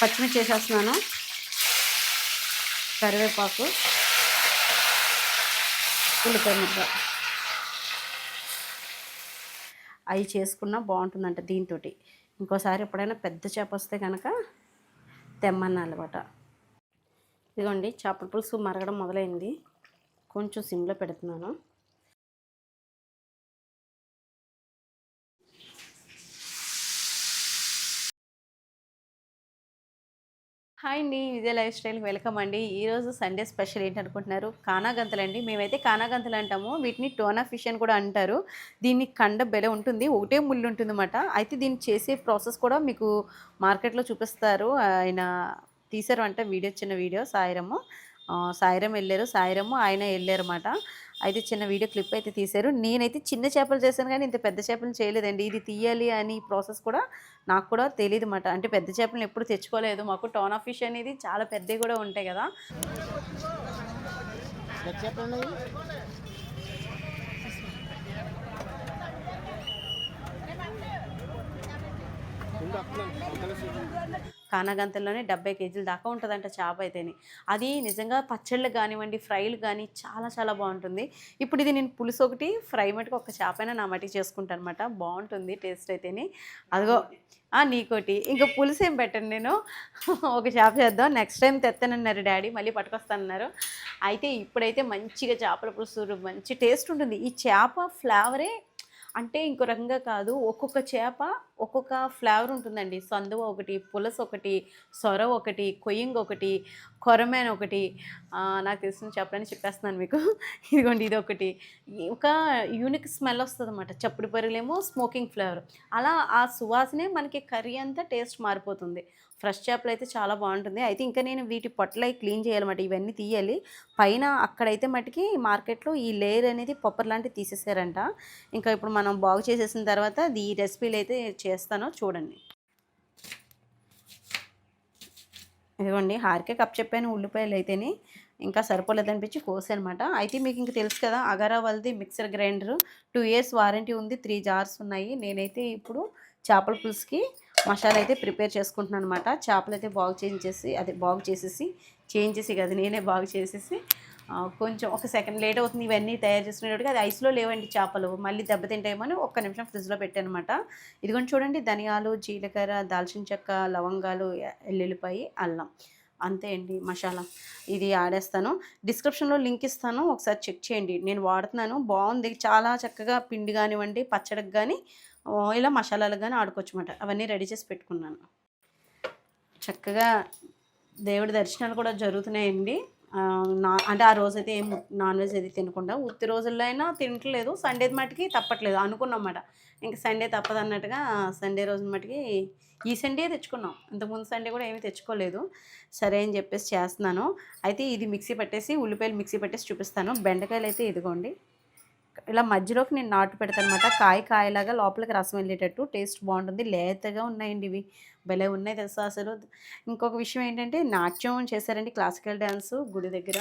పచ్చిమిర్చి వేసేస్తున్నాను. కరివేపాకు. ఉల్లిపాయ ముద్ద అవి చేసుకున్నా బాగుంటుందంట దీంతో ఇంకోసారి ఎప్పుడైనా పెద్ద చేప వస్తే కనుక తెమ్మన్నాలన్నమాట ఇదిగోండి చేపల పులుసు మరగడం మొదలైంది. కొంచెం సిమ్లో పెడుతున్నాను. హాయ్ అండి విజయ లైఫ్ స్టైల్ వెల్కమ్ అండి. ఈరోజు సండే స్పెషల్ ఏంటనుకుంటున్నారు? కానాగంతలు అండి. మేమైతే కానాగంతలు అంటాము. వీటిని టోనా ఫిష్ అని కూడా అంటారు. దీన్ని కండ బెల ఉంటుంది ఒకటే ముళ్ళు ఉంటుంది అన్నమాట అయితే దీన్ని చేసే ప్రాసెస్ కూడా మీకు మార్కెట్లో చూపిస్తారు. ఆయన తీసారు అంటే వీడియో చిన్న వీడియో సాయిరము. సాయిరం వెళ్ళారు. సాయిరము ఆయన వెళ్ళారు అన్నమాట అయితే చిన్న వీడియో క్లిప్ అయితే తీశారు. నేనైతే చిన్న చేపలు చేశాను కానీ ఇంత పెద్ద చేపలు చేయలేదండి. ఇది తీయాలి అని ప్రాసెస్ కూడా నాకు కూడా తెలియదు అనమాట అంటే పెద్ద చేపలను ఎప్పుడు తెచ్చుకోలేదు. మాకు టోన్ ఆఫ్ ఫిష్ అనేది చాలా పెద్దవి కూడా ఉంటాయి కదా. కానాగంతల్లోనే డెబ్బై కేజీల దాకా ఉంటుందంట చేప అయితేని. అది నిజంగా పచ్చళ్ళు కానివ్వండి ఫ్రైలు కానీ చాలా చాలా బాగుంటుంది. ఇప్పుడు ఇది నేను పులుసు ఒకటి ఫ్రై మటుకు ఒక చేప అయినా నా మటుకు చేసుకుంటాను అనమాట బాగుంటుంది టేస్ట్ అయితేని. అదిగో నీకోటి ఇంకా పులుసు ఏం పెట్టండి నేను. ఒక చేప చేద్దాం. నెక్స్ట్ టైం తెస్తానన్నారు డాడీ. మళ్ళీ పట్టుకొస్తానన్నారు. అయితే ఇప్పుడైతే మంచిగా చేపల పులుసు మంచి టేస్ట్ ఉంటుంది. ఈ చేప ఫ్లేవరే అంటే ఇంకో రకంగా కాదు. ఒక్కొక్క చేప ఒక్కొక్క ఫ్లేవర్ ఉంటుందండి. సందువ ఒకటి పులస ఒకటి సొర ఒకటి కొయ్యింగ్ ఒకటి కొరమేన ఒకటి. నాకు తెలిసిన చేపలని చెప్పేస్తున్నాను మీకు. ఇదిగోండి ఇది ఒకటి ఒక యూనిక్ స్మెల్ వస్తుంది అనమాట చప్పుడు పరుగులేమో స్మోకింగ్ ఫ్లేవర్. అలా ఆ సువాసనే మనకి కర్రీ అంతా టేస్ట్ మారిపోతుంది. ఫ్రెష్ చేపలు అయితే చాలా బాగుంటుంది. అయితే ఇంకా నేను వీటి పొట్టలు క్లీన్ చేయాలన్నమాట. ఇవన్నీ తీయాలి. పైన అక్కడైతే మటుకి మార్కెట్లో ఈ లేయర్ అనేది పొప్పర్ లాంటివి తీసేసారంట. ఇంకా ఇప్పుడు మనం బాగు చేసేసిన తర్వాత ఈ రెసిపీలు అయితే చేస్తానో చూడండి. ఇదిగోండి హారికే కప్ చెప్పాను ఉల్లిపాయలు అయితేనే ఇంకా సరిపోలేదు అనిపించి కోసనమాట. అయితే మీకు ఇంక తెలుసు కదా అగారా వాళ్ళది mixer grinder two years warranty ఉంది త్రీ జార్స్ ఉన్నాయి. నేనైతే ఇప్పుడు చేపల పులుసుకి మసాలా అయితే ప్రిపేర్ చేసుకుంటున్నాను అనమాట చేపలు అయితే బాగు చేయించేసి అదే బాగు చేసేసి చేయించేసి కదా నేనే బాగు చేసేసి కొంచెం ఒక సెకండ్ లేట్ అవుతుంది ఇవన్నీ తయారు చేసుకునేటట్టుగా అది ఐస్లో లేవండి చేపలు. మళ్ళీ దెబ్బతింటాయేమని ఒక్క నిమిషం ఫ్రిడ్జ్లో పెట్టాను ఇదిగోండి చూడండి ధనియాలు జీలకర్ర దాల్చిన చెక్క లవంగాలు ఎల్లుల్లిపాయి అల్లం. అంతే అండి మసాలా. ఇది ఆడేస్తాను డిస్క్రిప్షన్లో లింక్ ఇస్తాను. ఒకసారి చెక్ చేయండి. నేను వాడుతున్నాను. బాగుంది. చాలా చక్కగా పిండి కానివ్వండి పచ్చడికి కానీ ఇలా మసాలాలు కానీ ఆడుకోవచ్చునమాట అవన్నీ రెడీ చేసి పెట్టుకున్నాను. చక్కగా దేవుడి దర్శనాలు కూడా జరుగుతున్నాయండి. నా అంటే ఆ రోజైతే ఏం నాన్ వెజ్ అది తినకుండా ఉత్తి రోజుల్లో అయినా తినట్లేదు సండే మటుకి తప్పట్లేదు అనుకున్నమాట ఇంకా సండే తప్పదు అన్నట్టుగా సండే రోజు మటుకి ఈ సండే తెచ్చుకున్నాం. ఇంతకుముందు సండే కూడా ఏమీ తెచ్చుకోలేదు. సరే అని చెప్పేసి చేస్తున్నాను. అయితే ఇది మిక్సీ పట్టేసి ఉల్లిపాయలు మిక్సీ పట్టేసి చూపిస్తాను. బెండకాయలు అయితే ఇదిగోండి. ఇలా మధ్యలోకి నేను నాటు పెడతాను అనమాట కాయ కాయలాగా లోపలికి రసం వెళ్ళేటట్టు టేస్ట్ బాగుంటుంది. లేతగా ఉన్నాయండి ఇవి. భలే ఉన్నాయి తెలుసా అసలు. ఇంకొక విషయం ఏంటంటే నాట్యం చేశారండి క్లాసికల్ డ్యాన్స్ గుడి దగ్గర.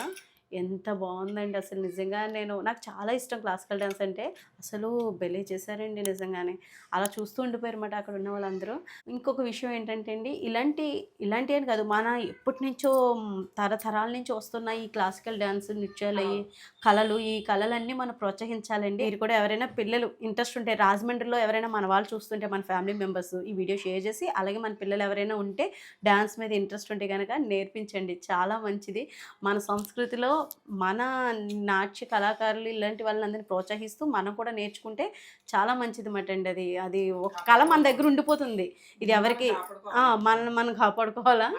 ఎంత బాగుందండి అసలు నిజంగా నేను నాకు చాలా ఇష్టం క్లాసికల్ డ్యాన్స్ అంటే. అసలు భలే చేశారండి నిజంగానే. అలా చూస్తూ ఉండిపోయారు అన్నమాట అక్కడ ఉన్న వాళ్ళందరూ. ఇంకొక విషయం ఏంటంటే అండి ఇలాంటి ఇలాంటి అని కాదు మన ఎప్పటి నుంచో తరతరాల నుంచి వస్తున్న ఈ క్లాసికల్ డ్యాన్స్ నృత్యాలు ఈ కళలు ఈ కళలన్నీ మనం ప్రోత్సహించాలండి. మీరు కూడా ఎవరైనా పిల్లలు ఇంట్రెస్ట్ ఉంటే రాజమండ్రిలో ఎవరైనా మన వాళ్ళు చూస్తుంటే మన ఫ్యామిలీ మెంబర్స్ ఈ వీడియో షేర్ చేసి అలాగే మన పిల్లలు ఎవరైనా ఉంటే డ్యాన్స్ మీద ఇంట్రెస్ట్ ఉంటే కనుక నేర్పించండి. చాలా మంచిది. మన సంస్కృతిలో మన నాట్య కళాకారులు ఇలాంటి వాళ్ళందరినీ ప్రోత్సహిస్తూ మనం కూడా నేర్చుకుంటే చాలా మంచిది మాట అండి అది. అది ఒక కళ మన దగ్గర ఉండిపోతుంది. ఇది ఎవరికి ఆ, మన మనం కాపాడుకోవాలా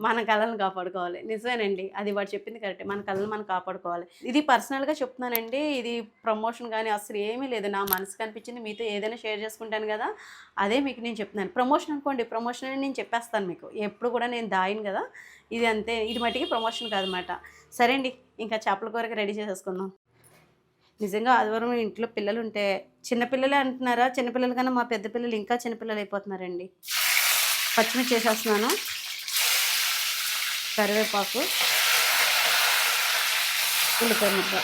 మన కళలను కాపాడుకోవాలి. నిజమేనండి. అది వాడు చెప్పింది కరెక్ట్. మన కళలు మనం కాపాడుకోవాలి. ఇది పర్సనల్గా చెప్తున్నానండి. ఇది ప్రమోషన్ కానీ అసలు ఏమీ లేదు. నా మనసుకు అనిపించింది మీతో ఏదైనా షేర్ చేసుకుంటాను కదా అదే మీకు నేను చెప్తున్నాను. ప్రమోషన్ అనుకోండి ప్రమోషన్ అని నేను చెప్పేస్తాను మీకు. ఎప్పుడు కూడా నేను దాయను కదా. ఇది అంతే. ఇది మట్టికి ప్రమోషన్ కాదన్నమాట. సరే అండి. ఇంకా చేపల కూరకి రెడీ చేసేసుకుందాం. నిజంగా ఆదివారం ఇంట్లో పిల్లలు ఉంటే చిన్నపిల్లలే అంటున్నారా? చిన్నపిల్లలు కన్నా మా పెద్ద పిల్లలు ఇంకా చిన్నపిల్లలు అయిపోతున్నారండి. పచ్చిమిర్చి చేసేస్తున్నాను కరివేపాకు ఉల్లిపాయ ముద్ద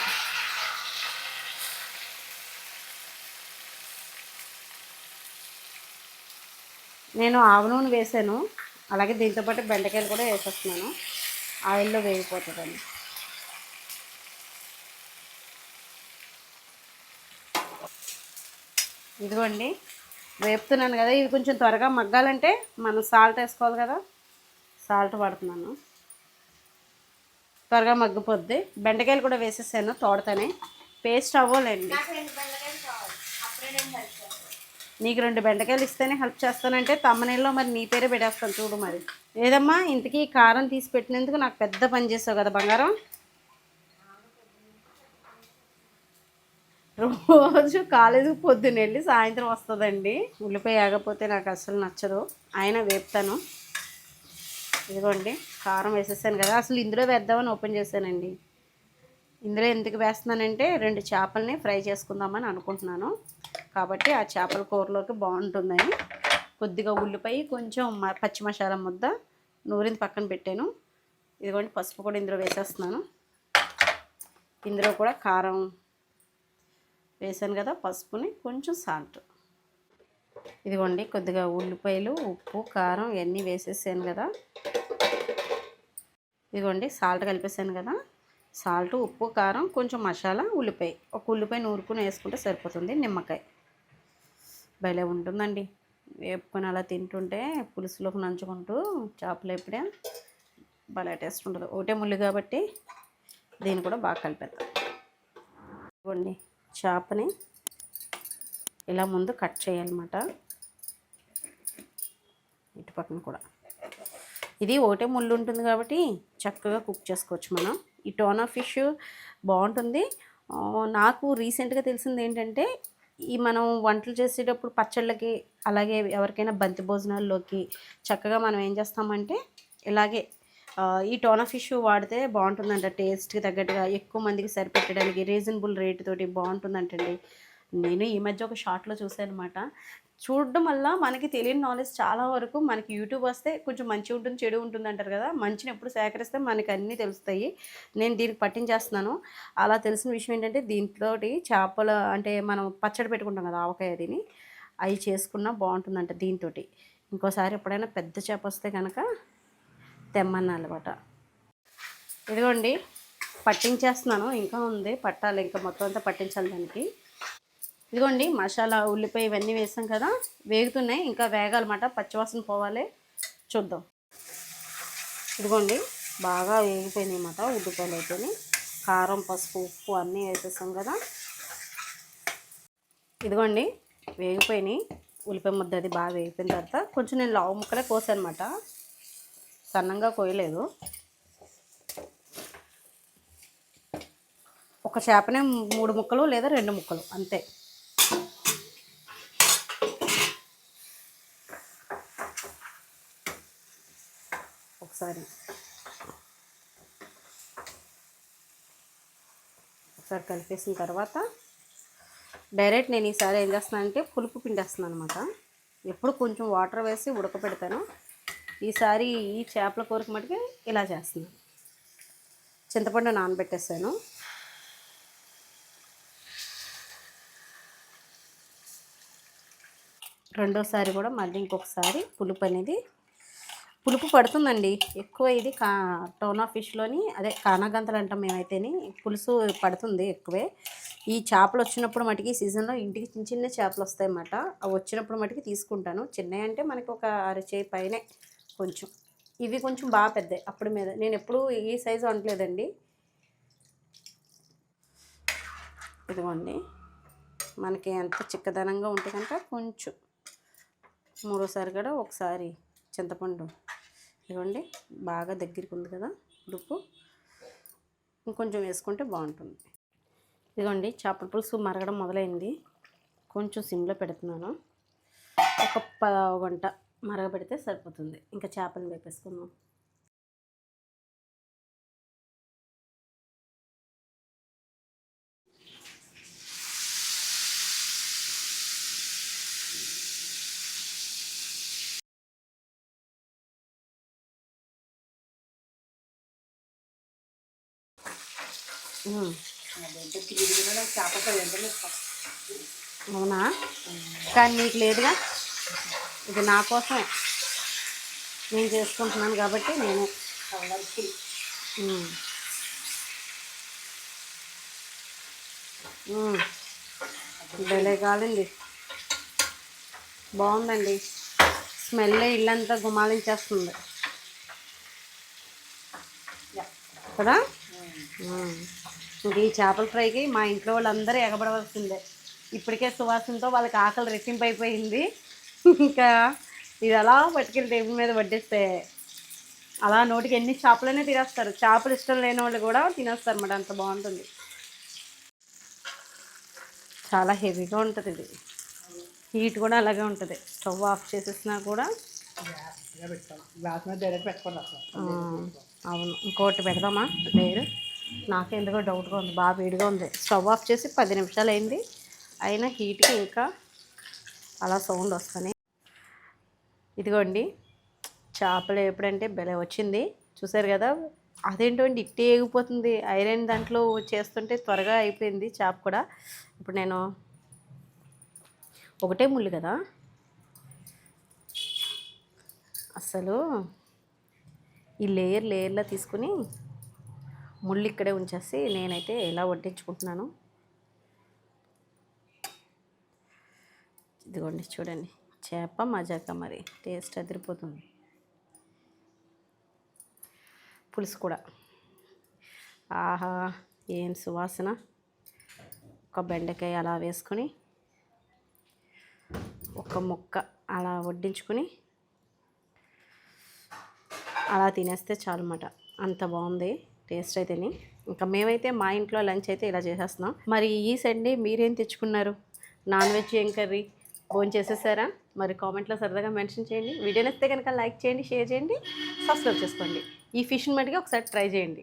నేను ఆవు నూనె వేసాను. అలాగే దీంతో పాటు బెండకాయలు కూడా వేసేస్తున్నాను. ఆయిల్లో వేగిపోతుందండి. ఇదిగోండి వేపుతున్నాను కదా. ఇది కొంచెం త్వరగా మగ్గాలంటే మనం సాల్ట్ వేసుకోవాలి కదా. సాల్ట్ పడుతున్నాను త్వరగా మగ్గిపోద్ది. బెండకాయలు కూడా వేసేసాను తోడతానే. పేస్ట్ అవ్వాలండి. నీకు రెండు బెండకాయలు ఇస్తేనే హెల్ప్ చేస్తానంటే తమ్మనేల్లో మరి నీ పేరే పెట్టేస్తాను చూడు మరి. లేదమ్మా ఇంతకీ కారం తీసి పెట్టినందుకు నాకు పెద్ద పని చేసావు కదా బంగారం? రోజు కాలేజీకి పొద్దున్న వెళ్ళి సాయంత్రం వస్తుందండి. ఉల్లిపాయ ఆగపోతే నాకు అసలు నచ్చదు. ఆయన వేపుతాను. ఇదిగోండి కారం వేసేసాను కదా. అసలు ఇందులో వేద్దామని ఓపెన్ చేశానండి. ఇందులో ఎందుకు వేస్తున్నానంటే రెండు చేపల్ని ఫ్రై చేసుకుందామని అనుకుంటున్నాను. కాబట్టి ఆ చేపల కూరలోకి బాగుంటుందని కొద్దిగా ఉల్లిపాయ కొంచెం మ- పచ్చి మసాలా ముద్ద నూరింది పక్కన పెట్టాను. ఇదిగోండి పసుపు కూడా ఇందులో వేసేస్తున్నాను. ఇందులో కూడా కారం వేసాను కదా పసుపుని కొంచెం సాల్ట్. ఇదిగోండి కొద్దిగా ఉల్లిపాయలు ఉప్పు కారం ఇవన్నీ వేసేసాను కదా. ఇదిగోండి సాల్ట్ కలిపేసాను కదా. సాల్ట్ ఉప్పు కారం కొంచెం మసాలా ఉల్లిపాయ. ఒక ఉల్లిపాయ నూరుకుని వేసుకుంటే సరిపోతుంది నిమ్మకాయ. భలే ఉంటుందండి. వేపుకొని అలా తింటుంటే పులుసులోకి నంచుకుంటూ చేపలు ఎప్పుడే భలే టేస్ట్ ఉంటుంది. ఒకటే ముళ్ళు కాబట్టి దీన్ని కూడా బాగా కలిపేద్దాం. ఇదిగోండి చేపని ఇలా ముందు కట్ చేయాలన్నమాట. ఇటు పక్కన కూడా. ఇది ఒకటే ముళ్ళు ఉంటుంది కాబట్టి చక్కగా కుక్ చేసుకోవచ్చు మనం. ఈ టోనా ఫిష్ బాగుంటుంది. నాకు రీసెంట్గా తెలిసింది ఏంటంటే ఈ మనం వంటలు చేసేటప్పుడు పచ్చళ్ళకి అలాగే ఎవరికైనా బంతి భోజనాల్లోకి చక్కగా మనం ఏం చేస్తామంటే ఇలాగే ఈ టోనా ఫిష్ వాడితే బాగుంటుందంట టేస్ట్కి తగ్గట్టుగా. ఎక్కువ మందికి సరిపెట్టడానికి రీజనబుల్ రేట్ తోటి బాగుంటుందంటండి. నేను ఈ మధ్య ఒక షార్ట్లో చూసాను అనమాట చూడడం వల్ల మనకి తెలియని నాలెడ్జ్ చాలా వరకు మనకి యూట్యూబ్ వస్తే కొంచెం మంచి ఉంటుంది చెడు ఉంటుంది అంటారు కదా. మంచిని ఎప్పుడు సేకరిస్తే మనకి అన్నీ తెలుస్తాయి. నేను దీనికి పట్టించేస్తున్నాను. అలా తెలిసిన విషయం ఏంటంటే దీంట్లో చేపలు అంటే మనం పచ్చడి పెట్టుకుంటాం కదా ఆవకాయ తిని అవి చేసుకున్నా బాగుంటుందంట దీంతో ఇంకోసారి ఎప్పుడైనా పెద్ద చేప వస్తే కనుక తెమ్మన్నమాట ఇదిగోండి పట్టించేస్తున్నాను. ఇంకా ఉంది పట్టాలి. ఇంకా మొత్తం అంతా పట్టించాలి దానికి. ఇదిగోండి మసాలా ఉల్లిపాయ ఇవన్నీ వేసాం కదా వేగుతున్నాయి. ఇంకా వేగాలన్నమాట పచ్చివాసన పోవాలి. చూద్దాం. ఇదిగోండి బాగా వేగిపోయినాయి అన్నమాట ఉల్లిపాయలు అయిపోయినాయి. కారం పసుపు ఉప్పు అన్నీ వేసేసాం కదా. ఇదిగోండి వేగిపోయినాయి. ఉల్లిపాయ ముద్ద అది బాగా వేగిపోయిన తర్వాత కొంచెం నేను లావు ముక్కలే కోసానమాట సన్నంగా కోయలేదు. ఒక చేపనే మూడు ముక్కలు లేదా రెండు ముక్కలు అంతే. ఒకసారి. ఒకసారి కలిపేసిన తర్వాత డైరెక్ట్ నేను ఈసారి ఏం చేస్తున్నాను అంటే పులుపు పిండేస్తున్నాను అనమాట ఎప్పుడు కొంచెం వాటర్ వేసి ఉడకపెడతాను. ఈసారి ఈ చేపల కూరకు మటుకు ఇలా చేస్తున్నాను చింతపండు నానబెట్టేసాను. రెండోసారి కూడా మళ్ళీ ఇంకొకసారి పులుపు అనేది పులుపు పడుతుందండి. ఎక్కువ ఇది కా టోనా ఫిష్లోని అదే కానాగంతలు అంటాం మేమైతేని పులుసు పడుతుంది ఎక్కువే. ఈ చేపలు వచ్చినప్పుడు మటుకి సీజన్లో ఇంటికి చిన్న చిన్న చేపలు వస్తాయన్నమాట. అవి వచ్చినప్పుడు మటుకి తీసుకుంటాను. చిన్నవి అంటే మనకి ఒక అరచేయి పైనే కొంచెం. ఇవి కొంచెం బాగా పెద్దవి అప్పుడు మీద. నేను ఎప్పుడూ ఈ సైజు వండలేదండి. ఇదిగోండి. మనకి ఎంత చిక్కదనంగా ఉంటే కనుక కొంచెం. మూడోసారి కూడా ఒకసారి చింతపండు ఇదిగోండి బాగా దగ్గరికి ఉంది కదా ఉడుపు ఇంకొంచెం వేసుకుంటే బాగుంటుంది. ఇదిగోండి చేపల పులుసు మరగడం మొదలైంది. కొంచెం సిమ్లో పెడుతున్నాను. ఒక ప గంట మరగబెడితే సరిపోతుంది. ఇంకా చేపలు వేపేసుకుందాం. అవునా? కానీ నీకు లేదుగా? ఇది నా కోసమే. నేను చేసుకుంటున్నాను కాబట్టి నేను. భలే కాలండి బాగుందండి. స్మెల్ ఇల్లంతా గుమాలించేస్తుంది. కదా? ఈ చేపల ఫ్రైకి మా ఇంట్లో వాళ్ళందరూ ఎగబడవలసిందే. ఇప్పటికే సువాసనతో వాళ్ళకి ఆకలి రెట్టింపు అయిపోయింది. ఇంకా ఇది అలా పట్టుకెళ్ళి టేబుల్ మీద వడ్డిస్తే అలా నోటికి ఎన్ని చేపలనే తినేస్తారు. చేపలు ఇష్టం లేని వాళ్ళు కూడా తినేస్తారు అన్నమాట అంత బాగుంటుంది. చాలా హెవీగా ఉంటుంది ఇది. హీట్ కూడా అలాగే ఉంటుంది. స్టవ్ ఆఫ్ చేసేసినా కూడా. అవును. ఇంకోటి పెడదామా? లేరు. నాకెందుకో డౌట్గా ఉంది బాగా వేడిగా ఉంది. స్టవ్ ఆఫ్ చేసి పది నిమిషాలు అయింది అయినా హీట్కి ఇంకా అలా సౌండ్ వస్తుంది ఇదిగోండి చేపలు ఎప్పుడంటే బెల వచ్చింది. చూసారు కదా అదేంటండి ఇట్టే ఎగిపోతుంది ఐరన్ దాంట్లో చేస్తుంటే త్వరగా అయిపోయింది చేప కూడా. ఇప్పుడు నేను ఒకటే ముళ్ళు కదా. అసలు ఈ లేయర్ లేయర్లా తీసుకుని ముళ్ళు ఇక్కడే ఉంచేసి నేనైతే ఎలా వడ్డించుకుంటున్నాను. ఇదిగోండి చూడండి. చేప మజాక మరి. టేస్ట్ అదిరిపోతుంది. పులుసు కూడా. ఆహా ఏం సువాసన. ఒక బెండకాయ అలా వేసుకొని ఒక ముక్క అలా వడ్డించుకొని అలా తినేస్తే చాలు అన్నమాట అంత బాగుంది. టేస్ట్ అయితేని ఇంకా మేమైతే మా ఇంట్లో లంచ్ అయితే ఇలా చేసేస్తున్నాం. మరి ఈ సండే మీరేం తెచ్చుకున్నారు? నాన్ వెజ్ ఏం కర్రీ? ఫోన్ చేసేసారా? మరి కామెంట్లో సరదాగా మెన్షన్ చేయండి. వీడియో నచ్చితే కనుక లైక్ చేయండి షేర్ చేయండి సబ్స్క్రైబ్ చేసుకోండి. ఈ ఫిష్ని మటుగా ఒకసారి ట్రై చేయండి.